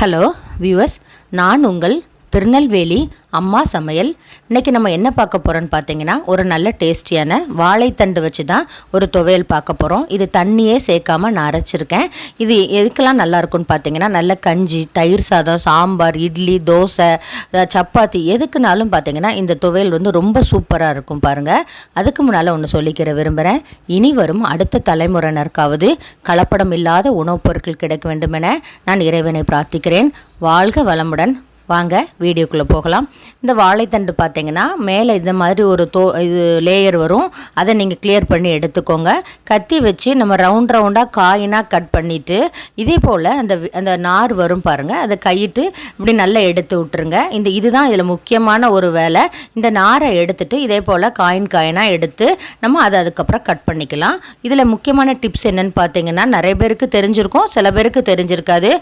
Hello viewers நான் உங்கள் திருநெல்வேலி அம்மா சமையல். இன்றைக்கி நம்ம என்ன பார்க்க போகிறோன்னு பார்த்தீங்கன்னா ஒரு நல்ல டேஸ்டியான வாழைத்தண்டு வச்சு தான் ஒரு துவையல் பார்க்க போகிறோம் இது தண்ணியே சேர்க்காமல் நான் அரைச்சிருக்கேன். இது எதுக்கெல்லாம் நல்லாயிருக்குன்னு பார்த்தீங்கன்னா நல்ல கஞ்சி தயிர் சாதம் சாம்பார் இட்லி தோசை சப்பாத்தி எதுக்குனாலும் பார்த்தீங்கன்னா இந்த துவையல் வந்து ரொம்ப சூப்பராக இருக்கும் பாருங்கள் அதுக்கு முன்னால் ஒன்று சொல்லிக்கிற விரும்புகிறேன் இனி வரும் அடுத்த தலைமுறையினருக்காவது கலப்படம் இல்லாத உணவுப் பொருட்கள் கிடைக்க வேண்டுமென நான் இறைவனை பிரார்த்திக்கிறேன். வாழ்க வளமுடன். வாங்க வீடியோக்குள்ளே போகலாம். இந்த வாழைத்தண்டு பார்த்தீங்கன்னா மேலே இந்த மாதிரி ஒரு தோ இது லேயர் வரும். அதை நீங்கள் கிளியர் பண்ணி எடுத்துக்கோங்க. கத்தி வச்சு நம்ம ரவுண்ட் ரவுண்டாக காயினாக கட் பண்ணிவிட்டு இதே போல் அந்த அந்த நார் வரும் பாருங்கள் அதை கையிட்டு இப்படி நல்லா எடுத்து விட்டுருங்க. இந்த இதுதான் இதில் முக்கியமான ஒரு வேலை. இந்த நாரை எடுத்துட்டு இதே போல் காயின் காயினாக எடுத்து நம்ம அதை அதுக்கப்புறம் கட் பண்ணிக்கலாம். இதில் முக்கியமான டிப்ஸ் என்னன்னு பார்த்தீங்கன்னா நிறைய பேருக்கு தெரிஞ்சிருக்கும் சில பேருக்கு தெரிஞ்சிருக்காது.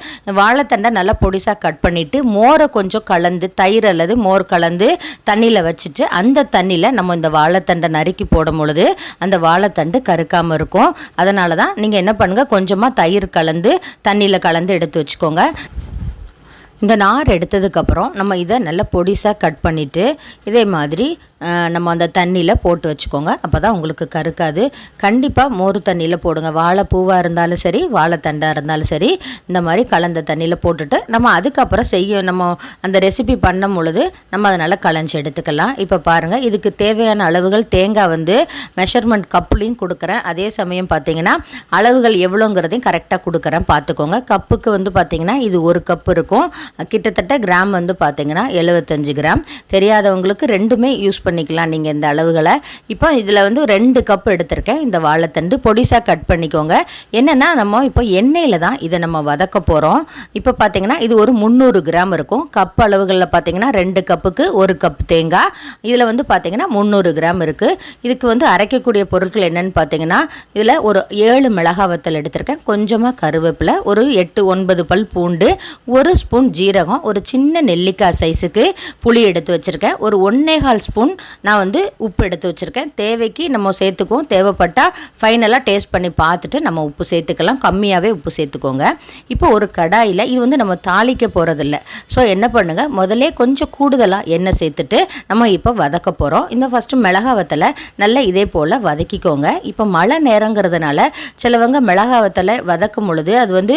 வாழைத்தண்டை நல்லா பொடிசாக கட் பண்ணிவிட்டு மோரை கொஞ்சம் கலந்து தயிர் அல்லது மோர் கலந்து தண்ணியில் வச்சுட்டு அந்த தண்ணியில் நம்ம இந்த வாழைத்தண்டை நறுக்கி போடும் பொழுது அந்த வாழைத்தண்டு கருக்காமல் இருக்கும். அதனால தான் நீங்கள் என்ன பண்ணுங்கள் கொஞ்சமாக தயிர் கலந்து தண்ணியில் கலந்து எடுத்து வச்சுக்கோங்க. இந்த நார் எடுத்ததுக்கப்புறம் நம்ம இதை நல்லா பொடிசாக கட் பண்ணிவிட்டு இதே மாதிரி நம்ம அந்த தண்ணியில் போட்டு வச்சுக்கோங்க. அப்போ தான் உங்களுக்கு கருக்காது. கண்டிப்பாக மோர் தண்ணியில் போடுங்க. வாழைப்பூவாக இருந்தாலும் சரி வாழைத்தண்டாக இருந்தாலும் சரி இந்த மாதிரி கலந்த தண்ணியில் போட்டுட்டு நம்ம அதுக்கப்புறம் செய்ய நம்ம அந்த ரெசிபி பண்ணும் பொழுது நம்ம அதனால் களைஞ்சி எடுத்துக்கலாம். இப்போ பாருங்கள் இதுக்கு தேவையான அளவுகள் தேங்காய் வந்து மெஷர்மெண்ட் கப்புலையும் கொடுக்குறேன். அதே சமயம் பார்த்தீங்கன்னா அளவுகள் எவ்வளோங்கிறதையும் கரெக்டாக கொடுக்குறேன். பார்த்துக்கோங்க கப்புக்கு வந்து பார்த்தீங்கன்னா இது ஒரு கப் இருக்கும். கிட்டத்தட்ட கிராம் வந்து பார்த்தீங்கன்னா எழுபத்தஞ்சு கிராம். தெரியாதவங்களுக்கு ரெண்டுமே யூஸ் பண்ணிக்கலாம் நீங்கள் இந்த அளவுகளை. இப்போ இதில் வந்து ரெண்டு கப் எடுத்திருக்கேன். இந்த வாழைத்தண்டு பொடிசாக கட் பண்ணிக்கோங்க. என்னென்னா நம்ம இப்போ எண்ணெயில் தான் இதை நம்ம வதக்க போகிறோம் இப்போ பார்த்தீங்கன்னா இது ஒரு முந்நூறு கிராம் இருக்கும். கப் அளவுகளில் பார்த்தீங்கன்னா ரெண்டு கப்புக்கு ஒரு கப் தேங்காய். இதில் வந்து பார்த்தீங்கன்னா முந்நூறு கிராம் இருக்குது இதுக்கு வந்து அரைக்கக்கூடிய பொருட்கள் என்னென்னு பார்த்தீங்கன்னா இதில் ஒரு ஏழு மிளகாய் வத்தல் எடுத்திருக்கேன். கொஞ்சமாக கருவேப்பிலை ஒரு எட்டு ஒன்பது பல் பூண்டு ஒரு ஸ்பூன் ஜீரகம் ஒரு சின்ன நெல்லிக்காய் சைஸுக்கு புளி எடுத்து வச்சுருக்கேன். ஒரு ஒன்னேகால் ஸ்பூன் நான் வந்து உப்பு எடுத்து வச்சுருக்கேன். தேவைக்கு நம்ம சேர்த்துக்குவோம். தேவைப்பட்டால் ஃபைனலாக டேஸ்ட் பண்ணி பார்த்துட்டு நம்ம உப்பு சேர்த்துக்கலாம். கம்மியாகவே உப்பு சேர்த்துக்கோங்க. இப்போ ஒரு கடாயில் இது வந்து நம்ம தாளிக்க போகிறதில்ல ஸோ என்ன பண்ணுங்கள் முதல்ல கொஞ்சம் கூடுதலாக எண்ணெய் சேர்த்துட்டு நம்ம இப்போ வதக்க போகிறோம் இந்த ஃபஸ்ட்டு மிளகா வத்தலை நல்லா இதே போல் வதக்கிக்கோங்க. இப்போ மழை நேரங்கிறதுனால சிலவங்க மிளகா வத்தலை வதக்கும் பொழுது அது வந்து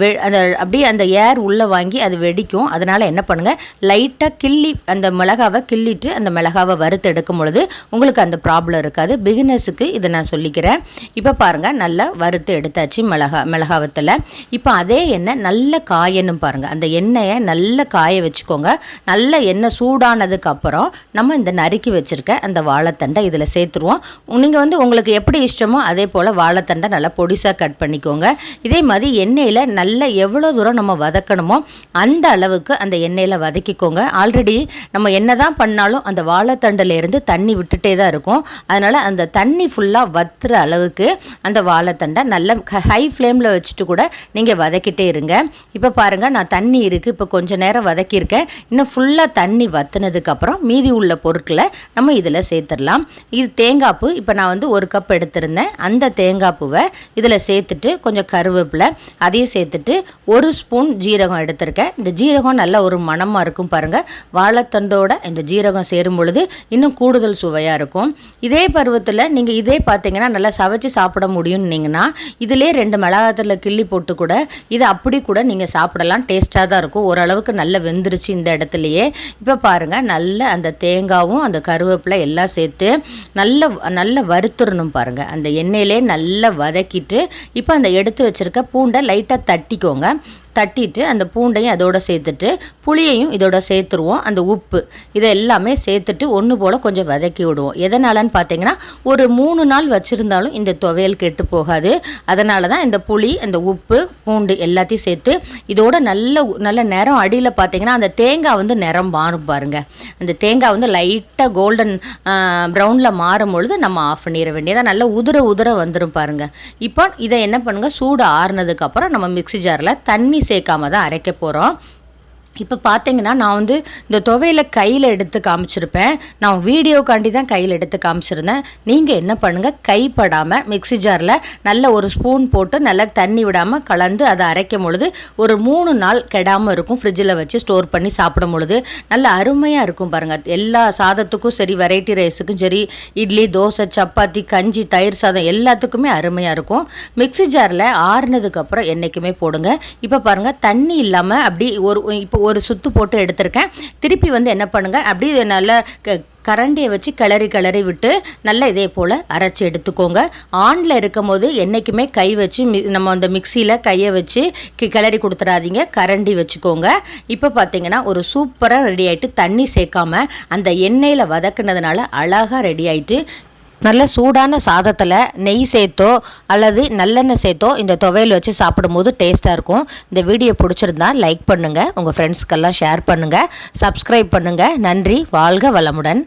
வெ- அந்த அப்படியே அந்த ஏர் உள்ளே வாங்கி அது வெடிக்கும். அதனால் என்ன பண்ணுங்கள் லைட்டாக கிள்ளி அந்த மிளகாவை கிள்ளிட்டு அந்த மிளகாவை வறுத்து எடுக்கும் பொழுது உங்களுக்கு அந்த ப்ராப்ளம் இருக்காது. பிகினர்ஸுக்கு இதை நான் சொல்லிக்கிறேன். இப்போ பாருங்கள் நல்லா வறுத்து எடுத்தாச்சு மிளகா மிளகா வத்தலை இப்போ அதே எண்ணெய் நல்ல காயணும் பாருங்கள் அந்த எண்ணெயை நல்லா காய வச்சுக்கோங்க. நல்ல எண்ணெய் சூடானதுக்கு அப்புறம் நம்ம இந்த நறுக்கி வச்சுருக்க அந்த வாழைத்தண்டை இதில் சேர்த்துருவோம். நீங்கள் வந்து உங்களுக்கு எப்படி இஷ்டமோ அதே போல் வாழைத்தண்டை நல்லா பொடிசாக கட் பண்ணிக்கோங்க. இதே மாதிரி எண்ணெயில் நல்லா எவ்வளோ தூரம் நம்ம வதக்கணுமோ அந்த அளவுக்கு அந்த எண்ணெயில் வதக்கிக்கோங்க. ஆல்ரெடி நம்ம என்ன தான் பண்ணாலும் அந்த வாழைத்தண்டை வாழைத்தண்டிலேருந்து தண்ணி விட்டுட்டே தான் இருக்கும். அதனால் அந்த தண்ணி ஃபுல்லாக வத்துற அளவுக்கு அந்த வாழைத்தண்டை நல்ல ஹை ஃப்ளேமில் வச்சுட்டு கூட நீங்கள் வதக்கிட்டே இருங்க. இப்போ பாருங்கள் நான் தண்ணி இருக்குது இப்போ கொஞ்சம் நேரம் வதக்கியிருக்கேன். இன்னும் ஃபுல்லாக தண்ணி வத்துனதுக்கப்புறம் மீதி உள்ள பொருட்களை நம்ம இதில் சேர்த்துடலாம். இது தேங்காய் பூ இப்போ நான் வந்து ஒரு கப் எடுத்திருந்தேன். அந்த தேங்காய் பூவை இதில் சேர்த்துட்டு கொஞ்சம் கருவேப்பிலை அதையும் சேர்த்துட்டு ஒரு ஸ்பூன் ஜீரகம் எடுத்திருக்கேன். இந்த ஜீரகம் நல்ல ஒரு மணமாக இருக்கும் பாருங்கள் வாழைத்தண்டோட இந்த ஜீரகம் சேரும் பொழுது இன்னும் கூடுதல் சுவையாக இருக்கும். இதே பருவத்தில் நீங்கள் இதே பார்த்தீங்கன்னா நல்லா சவைச்சு சாப்பிட முடியும்னீங்கன்னா இதிலே ரெண்டு மிளகாத்தில் கிள்ளி போட்டு கூட இதை அப்படி கூட நீங்கள் சாப்பிடலாம். டேஸ்ட்டாக தான் இருக்கும். ஓரளவுக்கு நல்ல வெந்துருச்சு இந்த இடத்துலையே. இப்போ பாருங்கள் நல்ல அந்த தேங்காவும் அந்த கருவேப்பிலை எல்லாம் சேர்த்து நல்ல நல்ல வறுத்துடணும் பாருங்கள் அந்த எண்ணெயிலே நல்லா வதக்கிட்டு இப்போ அந்த எடுத்து வச்சுருக்க பூண்டை லைட்டாக தட்டிக்கோங்க. தட்டிட்டு அந்த பூண்டையும் அதோட சேர்த்துட்டு புளியையும் இதோட சேர்த்துருவோம். அந்த உப்பு இதை எல்லாமே சேர்த்துட்டு ஒன்று போல் கொஞ்சம் வதக்கி விடுவோம். எதனாலன்னு பார்த்தீங்கன்னா ஒரு மூணு நாள் வச்சுருந்தாலும் இந்த துவையல் கெட்டு போகாது. அதனால தான் இந்த புளி அந்த உப்பு பூண்டு எல்லாத்தையும் சேர்த்து இதோட நல்ல உ- நல்ல நிறம் அடியில் பார்த்தீங்கன்னா அந்த தேங்காய் வந்து நிறம் மாறும் பாருங்க. அந்த தேங்காய் வந்து லைட்டாக கோல்டன் ப்ரௌனில் மாறும் பொழுது நம்ம ஆஃப் பண்ணிட வேண்டியதாக நல்லா உதிர உதிர வந்துடும் பாருங்க. இப்போ இதை என்ன பண்ணுங்கள் சூடு ஆறுனதுக்கப்புறம் நம்ம மிக்ஸி ஜாரில் தண்ணி சேர்க்காம தான் அரைக்க போகிறோம் இப்போ பார்த்தீங்கன்னா நான் வந்து இந்த துவையில கையில் எடுத்து காமிச்சிருப்பேன். நான் வீடியோக்காண்டி தான் கையில் எடுத்து காமிச்சிருந்தேன். நீங்கள் என்ன பண்ணுங்கள் கைப்படாமல் மிக்ஸி ஜாரில் நல்ல ஒரு ஸ்பூன் போட்டு நல்லா தண்ணி விடாமல் கலந்து அதை அரைக்கும் பொழுது ஒரு மூணு நாள் கெடாமல் இருக்கும். ஃப்ரிட்ஜில் வச்சு ஸ்டோர் பண்ணி சாப்பிடும் பொழுது நல்ல அருமையாக இருக்கும் பாருங்கள் எல்லா சாதத்துக்கும் சரி வெரைட்டி ரைஸுக்கும் சரி இட்லி தோசை சப்பாத்தி கஞ்சி தயிர் சாதம் எல்லாத்துக்குமே அருமையாக இருக்கும். மிக்ஸி ஜாரில் ஆறுனதுக்கப்புறம் என்றைக்குமே போடுங்க. இப்போ பாருங்கள் தண்ணி இல்லாமல் அப்படி ஒரு இப்போ ஒரு சுத்து போட்டு எடுத்திருக்கேன். திருப்பி வந்து என்ன பண்ணுங்கள் அப்படியே நல்லா க- கரண்டியை வச்சு கிளறி கிளறி விட்டு நல்லா இதே போல் அரைச்சி எடுத்துக்கோங்க. ஆனில் இருக்கும் போது என்றைக்குமே கை வச்சு மி நம்ம அந்த மிக்சியில் கையை வச்சு கி- கிளறி கொடுத்துறாதீங்க. கரண்டி வச்சுக்கோங்க. இப்போ பார்த்தீங்கன்னா ஒரு சூப்பராக ரெடி ஆகிட்டு தண்ணி சேர்க்காம அந்த எண்ணெயில் வதக்குனதுனால அழகாக ரெடி ஆகிட்டு நல்ல சூடான சாதத்தில் நெய் சேர்த்தோ அல்லது நல்லெண்ணெய் சேர்த்தோ இந்த துவையல் வச்சு சாப்பிடும்போது டேஸ்ட்டாக இருக்கும். இந்த வீடியோ பிடிச்சிருந்தா லைக் பண்ணுங்கள் உங்கள் ஃப்ரெண்ட்ஸ்க்கெல்லாம் ஷேர் பண்ணுங்கள் சப்ஸ்கிரைப் பண்ணுங்கள் நன்றி. வாழ்க வளமுடன்.